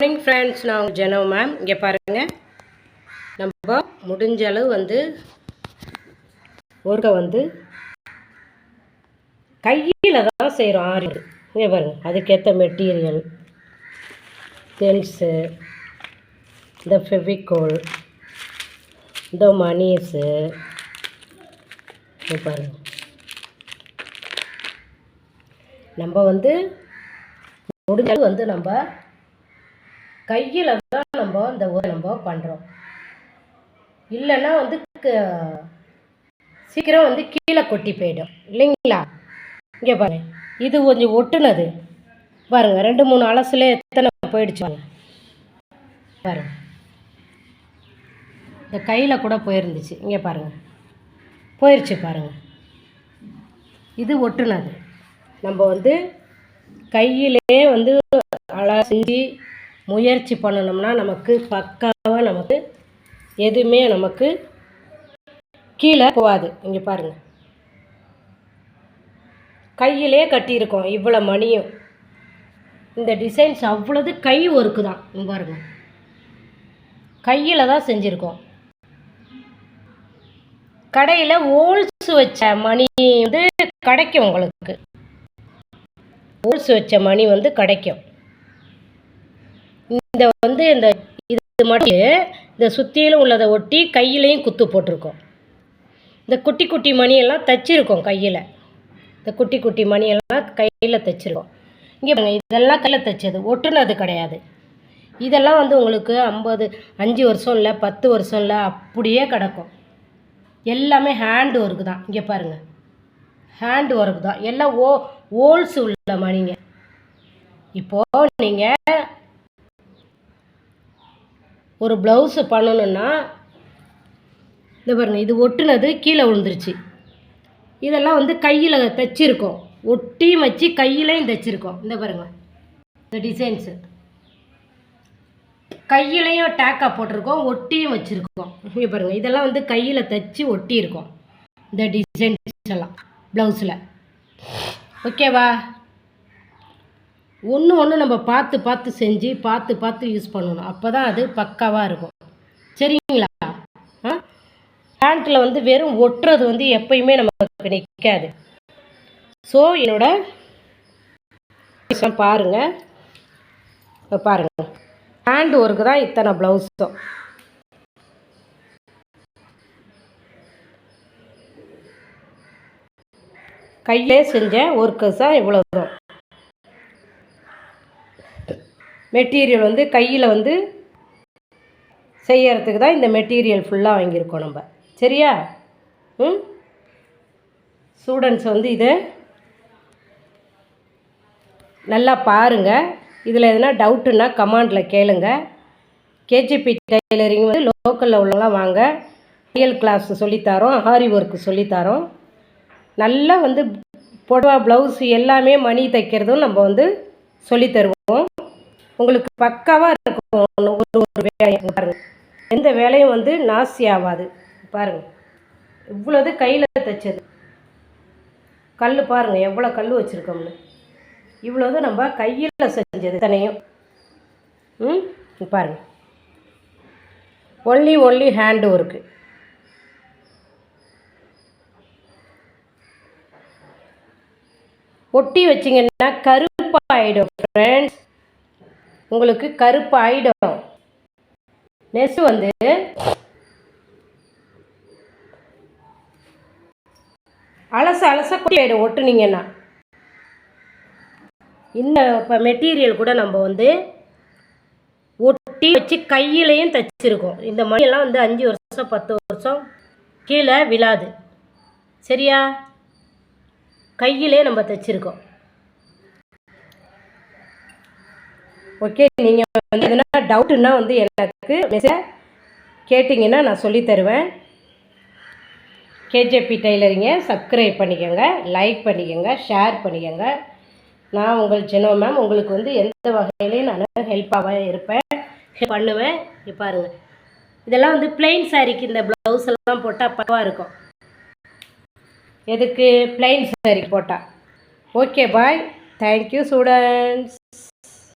Morning friends நான் உங்கள் Jeno ma'am இங்கே பாருங்கள் நம்ம முடிஞ்ச அளவு வந்து ஒருக்க வந்து கையில் தான் செய்கிறோம் ஆறு இங்கே பாருங்கள் அதுக்கேற்ற மெட்டீரியல் பென்ஸு இந்த ஃபெவிகோல் இந்த மணிஸு இங்கே பாருங்கள் நம்ம வந்து முடிஞ்ச அளவு வந்து நம்ம கையில் தான் நம்ம இந்த ஊரை நம்ம பண்ணுறோம் இல்லைன்னா வந்து சீக்கிரம் வந்து கீழே கொட்டி போயிடும். இல்லைங்களா? இங்கே பாருங்க. இது கொஞ்சம் ஒட்டுனது. பாருங்க ரெண்டு மூணு அலசுல எத்தனை போயிடுச்சு பாருங்க. இந்த கையில் கூட போயிருந்துச்சு. இங்கே பாருங்க. போயிடுச்சு பாருங்க. இது ஒட்டுனது. நம்ம வந்து கையிலே வந்து அழ செஞ்சு முயற்சி பண்ணணும்னா நமக்கு பக்காவாக நமக்கு எதுவுமே நமக்கு கீழே போகாது. இங்கே பாருங்கள் கையிலே கட்டியிருக்கோம் இவ்வளோ மணியும். இந்த டிசைன்ஸ் அவ்வளோது கை ஒர்க்கு தான். இங்க பாருங்க. கையில் தான் செஞ்சுருக்கோம். கடையில் ஹோல்ஸ் வச்ச மணி வந்து கிடைக்கும் உங்களுக்கு. ஹோல்ஸ் வச்ச மணி வந்து கிடைக்கும். இந்த வந்து இந்த இது மட்டும் இந்த சுற்றிலும் உள்ளதை ஒட்டி கையிலையும் குத்து போட்டிருக்கோம். இந்த குட்டி குட்டி மணியெல்லாம் தைச்சிருக்கோம் கையில். இந்த குட்டி குட்டி மணியெல்லாம் கையில் தைச்சிருக்கோம். இங்கே பாருங்கள் இதெல்லாம் கையில் தைச்சது ஒட்டுனது கிடையாது. இதெல்லாம் வந்து உங்களுக்கு ஐம்பது அஞ்சு வருஷம் இல்லை பத்து வருஷம் இல்லை அப்படியே கிடக்கும். எல்லாமே ஹேண்ட் ஒர்க்கு தான். இங்கே பாருங்கள் ஹேண்ட் ஒர்க் தான். எல்லாம் ஓ ஓல்ஸ் உள்ள மணிங்க. இப்போது நீங்கள் ஒரு ப்ளவுஸு பண்ணணுன்னா இந்த பாருங்க இது ஒட்டுனது கீழே விழுந்துருச்சு. இதெல்லாம் வந்து கையில் தைச்சிருக்கோம். ஒட்டியும் வச்சு கையிலையும் தைச்சிருக்கோம். இந்த பாருங்க இந்த டிசைன்ஸு கையிலையும் டேக்காக போட்டிருக்கோம் ஒட்டியும் வச்சுருக்கோம். இங்கே பாருங்கள் இதெல்லாம் வந்து கையில் தைச்சி ஒட்டியிருக்கோம். இந்த டிசைன்ஸ் எல்லாம் ப்ளவுஸில் ஓகேவா ஒன்று ஒன்று நம்ம பார்த்து பார்த்து செஞ்சு பார்த்து பார்த்து யூஸ் பண்ணணும். அப்போ தான் அது பக்காவாக இருக்கும். சரிங்களா? ஆ? பேண்ட்டில் வந்து வெறும் ஒட்டுறது வந்து எப்பயுமே நமக்கு நிற்காது ஸோ என்னோட பாருங்கள் பாருங்கள் ஹேண்ட் ஒர்க்கு தான் இத்தனை ப்ளவுஸும் கையிலே செஞ்ச ஒர்க்கர்ஸ் தான் இவ்வளோ மெட்டீரியல் வந்து கையில் வந்து செய்யறதுக்கு தான் இந்த மெட்டீரியல் ஃபுல்லாக வாங்கியிருக்கோம் நம்ம. சரியா? ம்? ஸ்டூடெண்ட்ஸ் வந்து இதை நல்லா பாருங்கள் இதில் எதனா டவுட்டுன்னா கமாண்டில் கேளுங்க. கேஜிபி டெய்லரிங் வந்து லோக்கலில் உள்ளவங்களாம் வாங்க. ரியல் கிளாஸ் சொல்லித்தரோம் ஆரி ஒர்க்கு சொல்லித்தரோம். நல்லா வந்து புடவா ப்ளவுஸ் எல்லாமே மணி தைக்கிறதும் நம்ம வந்து சொல்லித் தருவோம் உங்களுக்கு பக்காவாக இருக்கும். ஒரு ஒரு வேலையும் பாருங்க. எந்த வேலையும் வந்து நாசி ஆகாது பாருங்க. இவ்வளோது கையில் தைச்சது. கல் பாருங்க எவ்வளோ கல் வச்சுருக்கோம்னு. இவ்வளோது நம்ம கையில் செஞ்சது தனியும் ம்? பாருங்கள் ஒன்லி ஒன்லி ஹேண்ட் ஒர்க்கு ஒட்டி வச்சிங்கன்னா கருப்பாயிடும் ஃப்ரெண்ட்ஸ் உங்களுக்கு கருப்பாயிடும். நெக்ஸ்ட் வந்து அலச அலச ஆயிடும் ஒட்டுனீங்கன்னா. இந்த இப்போ மெட்டீரியல் கூட நம்ம வந்து ஒட்டி வச்சு கையிலையும் தைச்சிருக்கோம். இந்த மணியெல்லாம் வந்து அஞ்சு வருஷம் பத்து வருஷம் கீழே விழாது. சரியா? கையிலே நம்ம தைச்சிருக்கோம். ஓகே நீங்கள் வந்து எதனா டவுட்டுன்னா வந்து எனக்கு மெசேஜ் கேட்டிங்கன்னா நான் சொல்லித் தருவேன். கேஜேபி டெய்லரிங்க சப்ஸ்கிரைப் பண்ணிக்கோங்க லைக் பண்ணிக்கோங்க ஷேர் பண்ணிக்கோங்க. நான் உங்கள் ஜெனோ மேம் உங்களுக்கு வந்து எந்த வகையிலையும் நான் ஹெல்ப்பாக இருப்பேன். பண்ணுவேன். பாருங்கள் இதெல்லாம் வந்து பிளெயின் சாரிக்கு இந்த ப்ளவுஸ் எல்லாம் போட்டால் பக்கவாக இருக்கும். எதுக்கு? பிளெயின் சாரி போட்டால் okay bye thank you students